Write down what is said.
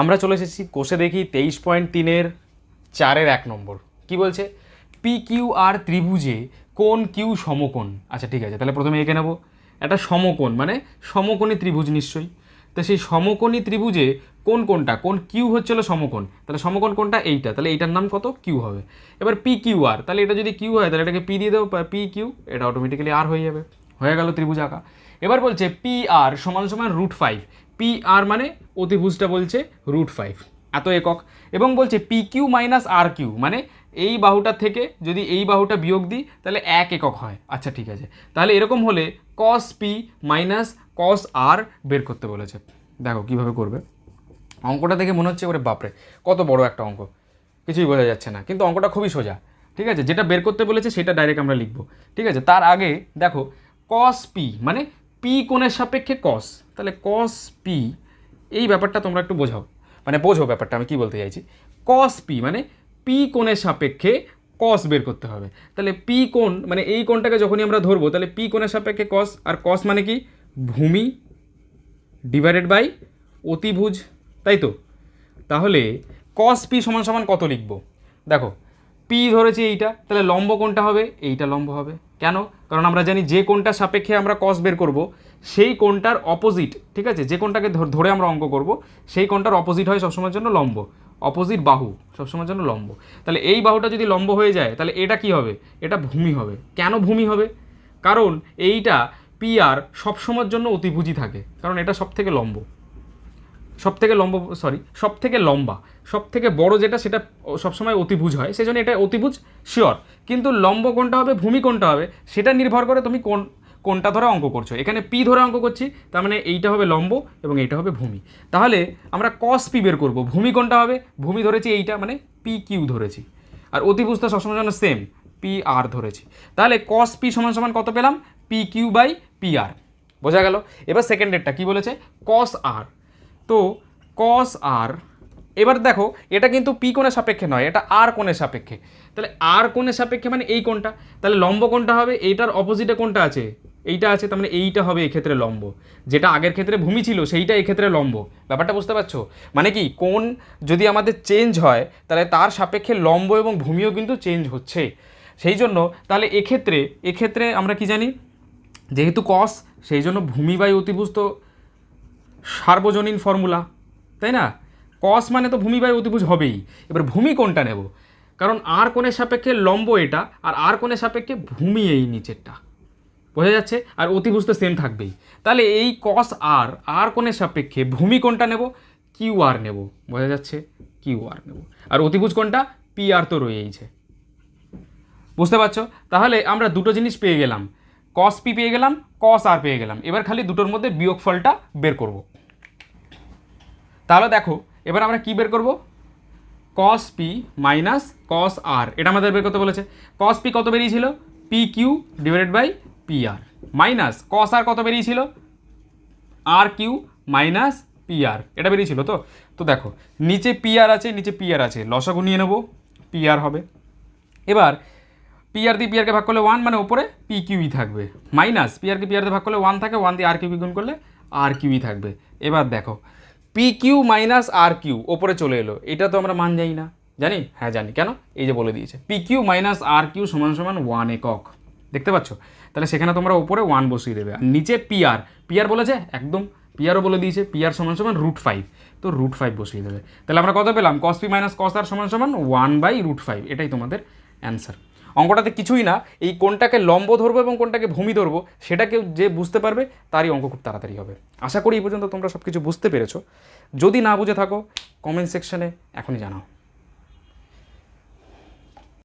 আমরা চলে এসেছি কোষে দেখি তেইশ পয়েন্ট তিনের চারের এক নম্বর। কি বলছে? পি কিউ আর ত্রিভুজে কোন কিউ সমকোণ? আচ্ছা ঠিক আছে, তাহলে প্রথমে এঁকে নেব। একটা সমকোণ মানে সমকোণী ত্রিভুজ নিশ্চয়ই। তো সেই সমকোণী ত্রিভুজে কোন কোনটা? কোন কিউ হচ্ছিল সমকোণ? তাহলে সমকোণ কোনটা? এইটা। তাহলে এইটার নাম কত? কিউ হবে। এবার পি কিউ আর তাহলে এটা যদি কিউ হয়, তাহলে এটাকে পি দিয়ে দেবো, পি কিউ এটা অটোমেটিক্যালি আর হয়ে যাবে। হয়ে গেল ত্রিভুজ আঁকা। এবার বলছে পি আর সমান সমান রুট ফাইভ। পি আর মানে অতিভুজটা বলছে রুট ফাইভ এত একক। এবং বলছে P Q minus R Q মানে এই বাহুটার থেকে যদি এই বাহুটা বিয়োগ দিই, তাহলে এক একক হয়। আচ্ছা ঠিক আছে। তাহলে এরকম হলে কস পি মাইনাস কস আর বের করতে বলেছে। দেখো কীভাবে করবে। অঙ্কটা দেখে মনে হচ্ছে ওরে বাপরে, কত বড় একটা অঙ্ক। কিছুই বোঝা যাচ্ছে না, কিন্তু অঙ্কটা খুবই সোজা। ঠিক আছে, যেটা বের করতে বলেছে সেটা ডাইরেক্ট আমরা লিখব। ঠিক আছে, তার আগে দেখো কস পি মানে পি কোণের সাপেক্ষে কস তাহলে কস পি এই ব্যাপারটা তোমরা একটু বোঝাও। মানে বোঝো ব্যাপারটা, আমি কি বলতে চাইছি? কস পি মানে পি কোণের সাপেক্ষে কস বের করতে হবে। তাহলে পি কোণ মানে এই কোণটাকে যখনই আমরা ধরবো, তাহলে পি কোণের সাপেক্ষে কস আর কস মানে কি? ভূমি ডিভাইডেড বাই অতিভুজ, তাই তো? তাহলে কস পি সমান সমান কত লিখব? দেখো পি ধরেছি এইটা, তাহলে লম্ব কোনটা হবে? এইটা লম্ব হবে। কেন? কারণ আমরা জানি যে কোনটার সাপেক্ষে আমরা কস বের করব, সেই কোনটার অপোজিট ঠিক আছে? যে কোনটাকে ধর- আমরা অঙ্ক করব, সেই কোনটার অপোজিট হয় সবসময়ের জন্য লম্ব। অপোজিট বাহু, সবসময়ের জন্য লম্ব। তাহলে এই বাহুটা যদি লম্ব হয়ে যায়, তাহলে এটা কি হবে? এটা ভূমি হবে। কেন ভূমি হবে? কারণ এইটা পি আর সবসময়ের জন্য অতিভুজই থাকে, কারণ এটা সব থেকে লম্ব। সব থেকে লম্ব সরি সব থেকে লম্বা সব থেকে বড় যেটা সেটা সবসময় অতিভুজ হয়, সেই জন্য এটা অতিভুজ শিওর কিন্তু লম্ব কোনটা হবে, ভূমি কোনটা হবে, সেটা নির্ভর করে তুমি কোন, কোনটা ধরে অঙ্ক করছ। এখানে পি ধরে অঙ্ক করছি, তার মানে এইটা হবে লম্ব এবং এইটা হবে ভূমি। তাহলে আমরা কস পি বের করব, ভূমি কোনটা হবে, ভূমি ধরেছি এইটা মানে পি কিউ ধরেছি। আর অতিভুজটা সবসময় জন্য সেম পি আর ধরেছি। তাহলে কস পি সমান সমান কত পেলাম? P Q by P R বোঝা গেল? এবার সেকেন্ডেরটা কি বলেছে? কস আর তো কস আর এবার দেখো, এটা কিন্তু পি কোণের সাপেক্ষে নয়, এটা আর কোণের সাপেক্ষে। তাহলে আর কোণের সাপেক্ষে মানে এই কোণটা, তাহলে লম্ব কোণটা হবে, এইটার অপোজিটে কোনটা আছে, এইটা আছে, তার মানে এইটা হবে এক্ষেত্রে লম্ব। যেটা আগের ক্ষেত্রে ভূমি ছিল, সেইটা এক্ষেত্রে লম্ব। ব্যাপারটা বুঝতে পারছ? মানে কি, কোণ যদি আমাদের চেঞ্জ হয়, তাহলে তার সাপেক্ষে লম্ব এবং ভূমিও কিন্তু চেঞ্জ হচ্ছে। সেই জন্য তাহলে এক্ষেত্রে এক্ষেত্রে আমরা কি জানি, যেহেতু কস সেই জন্য ভূমি বাই অতিভুজ সার্বজনীন ফর্মুলা, তাই না? কস মানে তো ভূমি বাই অতিভুজ হবেই। এবার ভূমি কোনটা নেব? কারণ আর কোণের সাপেক্ষে লম্ব এটা, আর আর কোণের সাপেক্ষে ভূমি এই নিচেরটা। বোঝা যাচ্ছে? আর অতিভুজ তো সেম থাকবেই। তাহলে এই কস আর আর কোণের সাপেক্ষে ভূমি কোনটা নেব? কিউ আর নেব। বোঝা যাচ্ছে? কিউ আর নেব। আর অতিভুজ কোনটা? পি আর তো রয়েইছে। বুঝতে পারছ? তাহলে আমরা দুটো জিনিস পেয়ে গেলাম। কস পি পেয়ে গেলাম কস আর পেয়ে গেলাম। এবার খালি দুটোর মধ্যে বিয়োগফলটা বের করব। তাহলে দেখো, এবার আমরা কি বের করব? কস পি মাইনাস কস আর এটা আমাদের বের করতে বলেছে। কস পি কত বেরিয়েছিল? P Q divided by P R minus cos R কত বেরিয়েছিল? R Q minus P R এটা বেরিয়েছিল তো? তো দেখো, নিচে পি আর আছে, নিচে পি আর আছে। লসাগু নিয়ে নেব পি আর হবে। এবার পি আর দিয়ে পি আরকে ভাগ করলে ওয়ান মানে ওপরে পি কিউই থাকবে। মাইনাস পি আরকে পি আর দিয়ে ভাগ করলে ওয়ান থাকে ওয়ান দিয়ে আর কিউ গুণ করলে আর কিউই থাকবে। এবার দেখো P Q minus R Q ওপরে চলে এলো। এটা তো আমরা মান জানি না। জানি? হ্যাঁ জানি। কেন? এই যে বলে দিয়েছে। P Q minus R Q সমান সমান ওয়ান একক। দেখতে পাচ্ছ? তাহলে সেখানে তোমরা ওপরে ওয়ান বসিয়ে দেবে। আর নিচে পি আর পি আর বলেছে? একদম। পি আরও বলে দিয়েছে। পি আর সমান সমান রুট ফাইভ তো রুট ফাইভ বসিয়ে দেবে। তাহলে আমরা কত পেলাম? কস পি মাইনাস কস আর সমান সমান ওয়ান বাই রুট ফাইভ এটাই তোমাদের অ্যান্সার অঙ্কটাতে কিছুই না, এই কোনটাকে লম্ব ধরবো এবং কোনটাকে ভূমি ধরবো সেটাকে যে বুঝতে পারবে তারই অঙ্ক খুব তাড়াতাড়ি হবে। আশা করি এই পর্যন্ত তোমরা সব কিছু বুঝতে পেরেছ। যদি না বুঝে থাকো কমেন্ট সেকশানে এখনই জানাও।